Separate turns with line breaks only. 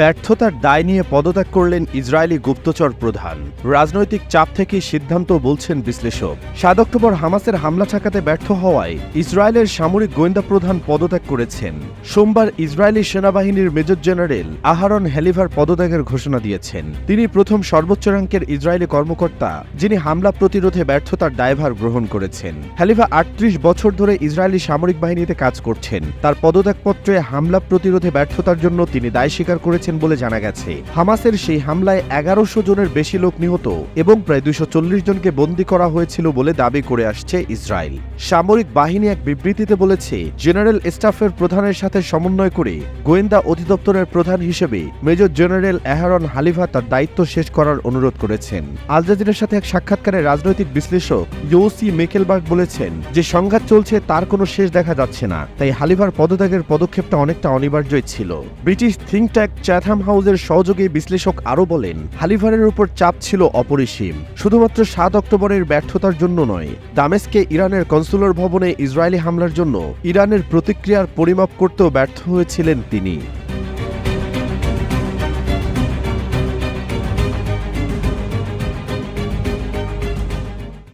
ব্যর্থতার দায় নিয়ে পদত্যাগ করলেন ইসরায়েলি গুপ্তচর প্রধান। রাজনৈতিক চাপ থেকে সিদ্ধান্ত বলছেন বিশ্লেষক। সাত অক্টোবর হামাসের হামলা ঠেকাতে ব্যর্থ হওয়ায় ইসরায়েলের সামরিক গোয়েন্দা প্রধান পদত্যাগ করেছেন। সোমবার ইসরায়েলি সেনাবাহিনীর মেজর জেনারেল আহারন হেলিভার পদত্যাগের ঘোষণা দিয়েছেন। তিনি প্রথম সর্বোচ্চ র্যাঙ্কের ইসরায়েলি কর্মকর্তা, যিনি হামলা প্রতিরোধে ব্যর্থতার দায়ভার গ্রহণ করেছেন। হেলিভা আটত্রিশ বছর ধরে ইসরায়েলি সামরিক বাহিনীতে কাজ করছেন। তার পদত্যাগপত্রে হামলা প্রতিরোধে ব্যর্থতার জন্য তিনি দায় স্বীকার করেছেন। বলে জানা গেছে। হামাসের সেই হামলায় এগারোশো জনের বেশি লোক নিহত এবং প্রায় দুইশো চল্লিশ জনকে বন্দী করা হয়েছিল বলে দাবি করে আসছে ইসরায়েল। সামরিক বাহিনী এক বিবৃতিতে বলেছে, জেনারেল স্টাফের প্রধানের সাথে সমন্বয় করে গোয়েন্দা অধিদপ্তরের প্রধান হিসেবে মেজর জেনারেল এহারন হালিভা তার দায়িত্ব শেষ করার অনুরোধ করেছেন। আল সাথে এক সাক্ষাৎকারে রাজনৈতিক বিশ্লেষক ইউসি মেকেলবার্গ বলেছেন যে, সংঘাত চলছে, তার কোনো শেষ দেখা যাচ্ছে না। তাই হালিভার পদত্যাগের পদক্ষেপটা অনেকটা অনিবার্যই ছিল। ব্রিটিশ থিঙ্ক ট্যাক চ্যাথাম হাউসের সহযোগী বিশ্লেষক আরও বলেন, হালিভারের উপর চাপ ছিল অপরিসীম। শুধুমাত্র সাত অক্টোবরের ব্যর্থতার জন্য নয়, দামেস্কে ইরানের কনসুলার ভবনে ইসরায়েলি হামলার জন্য ইরানের প্রতিক্রিয়ার পরিমাপ করতেও ব্যর্থ হয়েছিলেন তিনি।